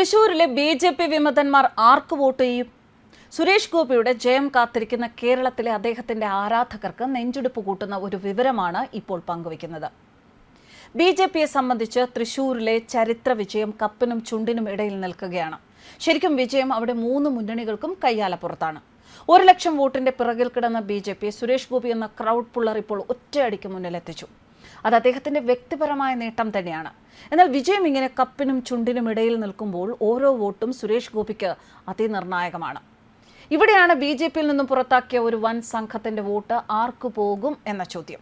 തൃശൂരിലെ B J P വിമതന്മാർ ആർക്ക് വോട്ട് ചെയ്യും? സുരേഷ് ഗോപിയുടെ ജയം കാത്തിരിക്കുന്ന കേരളത്തിലെ അദ്ദേഹത്തിന്റെ ആരാധകർക്ക് നെഞ്ചുടുപ്പ് കൂട്ടുന്ന ഒരു വിവരമാണ് ഇപ്പോൾ പങ്കുവയ്ക്കുന്നത്. ബി ജെ പിയെ സംബന്ധിച്ച് തൃശൂരിലെ ചരിത്ര വിജയം കപ്പിനും ചുണ്ടിനും ഇടയിൽ നിൽക്കുകയാണ്. ശരിക്കും വിജയം അവിടെ മൂന്ന് മുന്നണികൾക്കും കയ്യാലപ്പുറത്താണ് ഒരു ലക്ഷം വോട്ടിന്റെ പിറകിൽ കിടന്ന B J P Suresh Gopi എന്ന ക്രൗഡ് പുള്ളർ ഇപ്പോൾ ഒറ്റയടിക്ക് മുന്നിലെത്തിച്ചു. അത് അദ്ദേഹത്തിന്റെ വ്യക്തിപരമായ നേട്ടം തന്നെയാണ്. എന്നാൽ വിജയം ഇങ്ങനെ കപ്പിനും ചുണ്ടിനും ഇടയിൽ നിൽക്കുമ്പോൾ ഓരോ വോട്ടും സുരേഷ് ഗോപിക്ക് അതിനിർണായകമാണ് ഇവിടെയാണ് ബി ജെ പിയിൽ നിന്നും പുറത്താക്കിയ ഒരു വൻ സംഘത്തിന്റെ വോട്ട് ആർക്കു പോകും എന്ന ചോദ്യം.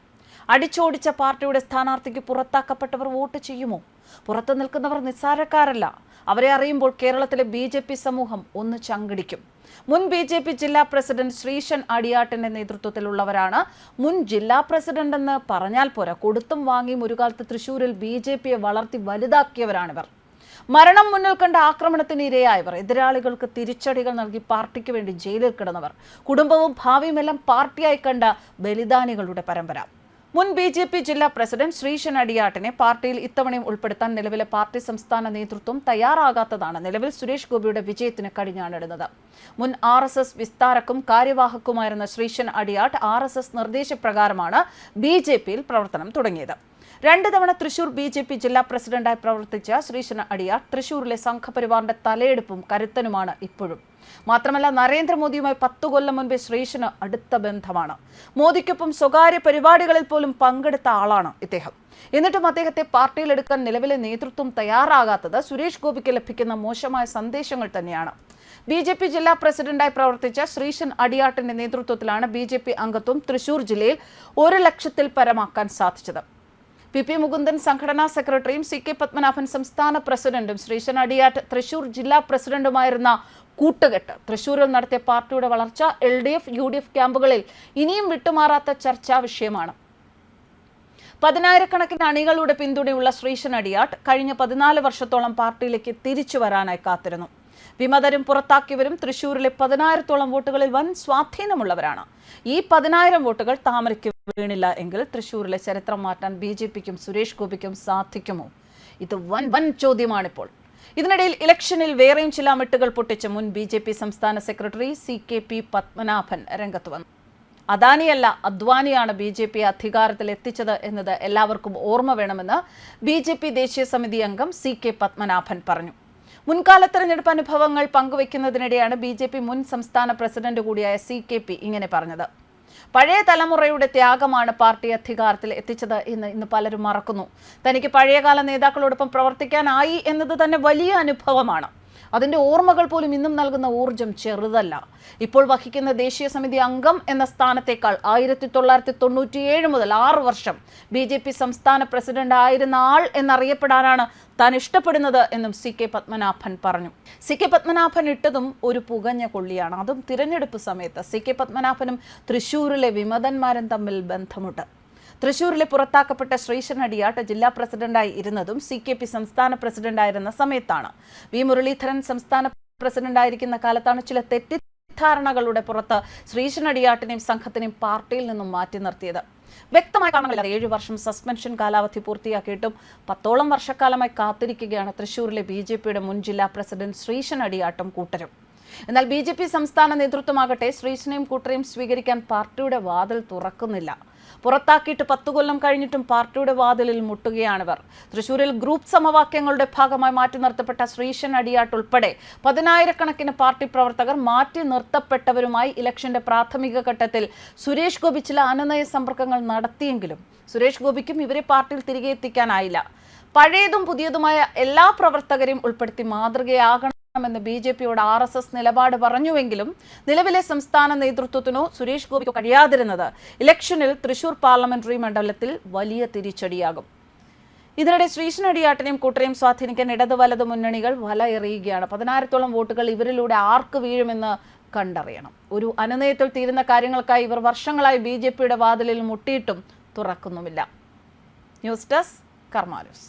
അടിച്ചോടിച്ച പാർട്ടിയുടെ സ്ഥാനാർത്ഥിക്ക് പുറത്താക്കപ്പെട്ടവർ വോട്ട് ചെയ്യുമോ? പുറത്തു നിൽക്കുന്നവർ നിസ്സാരക്കാരല്ല. അവരെ അറിയുമ്പോൾ കേരളത്തിലെ ബി ജെ പി സമൂഹം ഒന്ന് ചങ്കിടിക്കും. മുൻ ബി ജെ പി ജില്ലാ പ്രസിഡന്റ് ശ്രീശൻ അടിയാട്ടിന്റെ നേതൃത്വത്തിലുള്ളവരാണ്. മുൻ ജില്ലാ പ്രസിഡന്റ് എന്ന് പറഞ്ഞാൽ പോരാ കൊടുത്തും വാങ്ങിയും ഒരു കാലത്ത് തൃശൂരിൽ ബി ജെ പിയെ വളർത്തി വലുതാക്കിയവരാണിവർ. മരണം മുന്നിൽ കണ്ട ആക്രമണത്തിന് ഇരയായവർ എതിരാളികൾക്ക് തിരിച്ചടികൾ നൽകി പാർട്ടിക്ക് വേണ്ടി ജയിലിൽ കിടന്നവർ കുടുംബവും ഭാവിയുമെല്ലാം പാർട്ടിയായി കണ്ട ബലിദാനികളുടെ പരമ്പര. മുൻ ബി ജെ പി ജില്ലാ പ്രസിഡന്റ് ശ്രീശൻ അടിയാട്ടിനെ പാർട്ടിയിൽ ഇത്തവണയും ഉൾപ്പെടുത്താൻ നിലവിലെ പാർട്ടി സംസ്ഥാന നേതൃത്വം തയ്യാറാകാത്തതാണ്. നിലവിൽ സുരേഷ് ഗോപിയുടെ വിജയത്തിന് കടിഞ്ഞാണിടുന്നത്. മുൻ ആർ എസ് എസ് വിസ്താരക്കും കാര്യവാഹക്കുമായിരുന്ന Sreesan Adiyattu R S S നിർദ്ദേശപ്രകാരമാണ് ബി ജെ പിയിൽ പ്രവർത്തനം തുടങ്ങിയത്. രണ്ട് തവണ തൃശൂർ ബി ജെ പി ജില്ലാ പ്രസിഡന്റായി പ്രവർത്തിച്ച ശ്രീശന അടിയാർ തൃശൂരിലെ സംഘപരിവാറിന്റെ തലയെടുപ്പും കരുത്തനുമാണ് ഇപ്പോഴും. മാത്രമല്ല നരേന്ദ്രമോദിയുമായി പത്തു കൊല്ലം മുൻപേ ശ്രീശന് അടുത്ത ബന്ധമാണ്. മോദിക്കൊപ്പം സ്വകാര്യ പരിപാടികളിൽ പോലും പങ്കെടുത്ത ആളാണ് ഇദ്ദേഹം. എന്നിട്ടും അദ്ദേഹത്തെ പാർട്ടിയിലെടുക്കാൻ നിലവിലെ നേതൃത്വം തയ്യാറാകാത്തത് സുരേഷ് ഗോപിക്ക് ലഭിക്കുന്ന മോശമായ സന്ദേശങ്ങൾ തന്നെയാണ്. ബി ജെ പി ജില്ലാ പ്രസിഡന്റായി പ്രവർത്തിച്ച ശ്രീശൻ അടിയാട്ടിന്റെ നേതൃത്വത്തിലാണ് ബി ജെ പി അംഗത്വം തൃശൂർ ജില്ലയിൽ ഒരു ലക്ഷത്തിൽ പരമാക്കാൻ സാധിച്ചത്. പി പി മുകുന്ദൻ സംഘടനാ സെക്രട്ടറിയും സി കെ പത്മനാഭൻ സംസ്ഥാന പ്രസിഡന്റും ശ്രീശൻ അടിയാട്ട് തൃശൂർ ജില്ലാ പ്രസിഡന്റുമായിരുന്ന കൂട്ടുകെട്ട്. തൃശൂരിൽ നടത്തിയ പാർട്ടിയുടെ വളർച്ച L D F U D F ക്യാമ്പുകളിൽ ഇനിയും വിട്ടുമാറാത്ത ചർച്ചാ വിഷയമാണ്. പതിനായിരക്കണക്കിന് അണികളുടെ പിന്തുണയുള്ള ശ്രീശൻ അടിയാട്ട് കഴിഞ്ഞ പതിനാല് വർഷത്തോളം പാർട്ടിയിലേക്ക് തിരിച്ചു വരാനായി കാത്തിരുന്നു. വിമതരും പുറത്താക്കിയവരും തൃശൂരിലെ പതിനായിരത്തോളം വോട്ടുകളിൽ വൻ സ്വാധീനമുള്ളവരാണ്. ഈ പതിനായിരം വോട്ടുകൾ താമരയ്ക്ക് വീണില്ല എങ്കിൽ തൃശൂരിലെ ചരിത്രം മാറ്റാൻ ബി ജെ പിക്കും സുരേഷ് ഗോപിക്കും സാധിക്കുമോ? ഇത് വൻ വൻ ചോദ്യമാണിപ്പോൾ. ഇതിനിടയിൽ ഇലക്ഷനിൽ വേറെയും ചില മെട്ടുകൾ പൊട്ടിച്ച മുൻ ബി ജെ പി സംസ്ഥാന secretary C K P Padmanabhan രംഗത്ത് വന്നു. അദാനിയല്ല അദ്വാനിയാണ് ബി ജെ പി അധികാരത്തിൽ എത്തിച്ചത് എന്നത് എല്ലാവർക്കും ഓർമ്മ വേണമെന്ന് ബി ജെ പി ദേശീയ സമിതി അംഗം സി കെ പത്മനാഭൻ പറഞ്ഞു. മുൻകാല തെരഞ്ഞെടുപ്പ് അനുഭവങ്ങൾ പങ്കുവയ്ക്കുന്നതിനിടെയാണ് ബി ജെ പി മുൻ സംസ്ഥാന പ്രസിഡന്റ് കൂടിയായ സി കെ പി ഇങ്ങനെ പറഞ്ഞത്. പഴയ തലമുറയുടെ ത്യാഗമാണ് പാർട്ടി അധികാരത്തിൽ എത്തിച്ചത് എന്ന് ഇന്ന് പലരും മറക്കുന്നു. തനിക്ക് പഴയകാല നേതാക്കളോടൊപ്പം പ്രവർത്തിക്കാനായി എന്നത് തന്നെ വലിയ അനുഭവമാണ്. അതിന്റെ ഓർമ്മകൾ പോലും ഇന്നും നൽകുന്ന ഊർജം ചെറുതല്ല. ഇപ്പോൾ വഹിക്കുന്ന ദേശീയ സമിതി അംഗം എന്ന സ്ഥാനത്തേക്കാൾ ആയിരത്തി തൊള്ളായിരത്തി തൊണ്ണൂറ്റിയേഴ് മുതൽ ആറ് വർഷം ബി ജെ പി സംസ്ഥാന പ്രസിഡന്റ് ആയിരുന്ന ആൾ എന്നറിയപ്പെടാനാണ് താൻ ഇഷ്ടപ്പെടുന്നത് എന്നും സി കെ പത്മനാഭൻ പറഞ്ഞു. സി കെ പത്മനാഭൻ ഇട്ടതും ഒരു പുകഞ്ഞ കൊള്ളിയാണ്. അതും തിരഞ്ഞെടുപ്പ് സമയത്ത് സി കെ പത്മനാഭനും തൃശൂരിലെ വിമതന്മാരും തമ്മിൽ ബന്ധമുണ്ട്. തൃശൂരിലെ പുറത്താക്കപ്പെട്ട ശ്രീശൻ അടിയാട്ട് ജില്ലാ പ്രസിഡന്റായി ഇരുന്നതും സി കെ പി സംസ്ഥാന പ്രസിഡന്റായിരുന്ന സമയത്താണ്. വി മുരളീധരൻ സംസ്ഥാന പ്രസിഡന്റായിരിക്കുന്ന കാലത്താണ് ചില തെറ്റിദ്ധാരണകളുടെ പുറത്ത് ശ്രീശൻ അടിയാട്ടിനെയും സംഘത്തിനെയും പാർട്ടിയിൽ നിന്നും മാറ്റി നിർത്തിയത്. വ്യക്തമായി കാണുന്നില്ല. ഏഴു വർഷം സസ്പെൻഷൻ കാലാവധി പൂർത്തിയാക്കിയിട്ടും പത്തോളം വർഷക്കാലമായി കാത്തിരിക്കുകയാണ് തൃശൂരിലെ ബി ജെ പിയുടെ മുൻ ജില്ലാ പ്രസിഡന്റ് ശ്രീശൻ അടിയാട്ടും കൂട്ടരും. എന്നാൽ ബി ജെ പി സംസ്ഥാന നേതൃത്വമാകട്ടെ ശ്രീശനെയും കൂട്ടരെയും സ്വീകരിക്കാൻ പാർട്ടിയുടെ വാതിൽ തുറക്കുന്നില്ല. പുറത്താക്കിയിട്ട് പത്തു കൊല്ലം കഴിഞ്ഞിട്ടും പാർട്ടിയുടെ വാതിലിൽ മുട്ടുകയാണിവർ തൃശൂരിൽ ഗ്രൂപ്പ് സമവാക്യങ്ങളുടെ ഭാഗമായി മാറ്റി നിർത്തപ്പെട്ട ശ്രീശൻ അടിയാട്ട് ഉൾപ്പെടെ പതിനായിരക്കണക്കിന് പാർട്ടി പ്രവർത്തകർ മാറ്റി നിർത്തപ്പെട്ടവരുമായി ഇലക്ഷന്റെ പ്രാഥമിക ഘട്ടത്തിൽ സുരേഷ് ഗോപി ചില അനുനയ സമ്പർക്കങ്ങൾ നടത്തിയെങ്കിലും സുരേഷ് ഗോപിക്കും ഇവരെ പാർട്ടിയിൽ തിരികെ എത്തിക്കാനായില്ല. പഴയതും പുതിയതുമായ എല്ലാ പ്രവർത്തകരെയും ഉൾപ്പെടുത്തി മാതൃകയാകണം എന്ന് ബി ജെ പിയോട് ആർ എസ് എസ് നിലപാട് പറഞ്ഞുവെങ്കിലും നിലവിലെ സംസ്ഥാന നേതൃത്വത്തിനോ സുരേഷ് ഗോപിക്കോ കഴിയാതിരുന്നത് ഇലക്ഷനിൽ തൃശൂർ പാർലമെന്ററി മണ്ഡലത്തിൽ വലിയ തിരിച്ചടിയാകും. ഇതിനിടെ ശ്രീശനടിയാട്ടിനെയും കൂട്ടരെയും സ്വാധീനിക്കാൻ ഇടത് വലത് മുന്നണികൾ വല എറിയുകയാണ്. പതിനായിരത്തോളം വോട്ടുകൾ ഇവരിലൂടെ ആർക്ക് വീഴുമെന്ന് കണ്ടറിയണം. ഒരു അനുനയത്തിൽ തീരുന്ന കാര്യങ്ങൾക്കായി ഇവർ വർഷങ്ങളായി ബി ജെ പിയുടെ വാതിലിൽ മുട്ടിയിട്ടും തുറക്കുന്നുമില്ല. News desk കർമാലൂസ്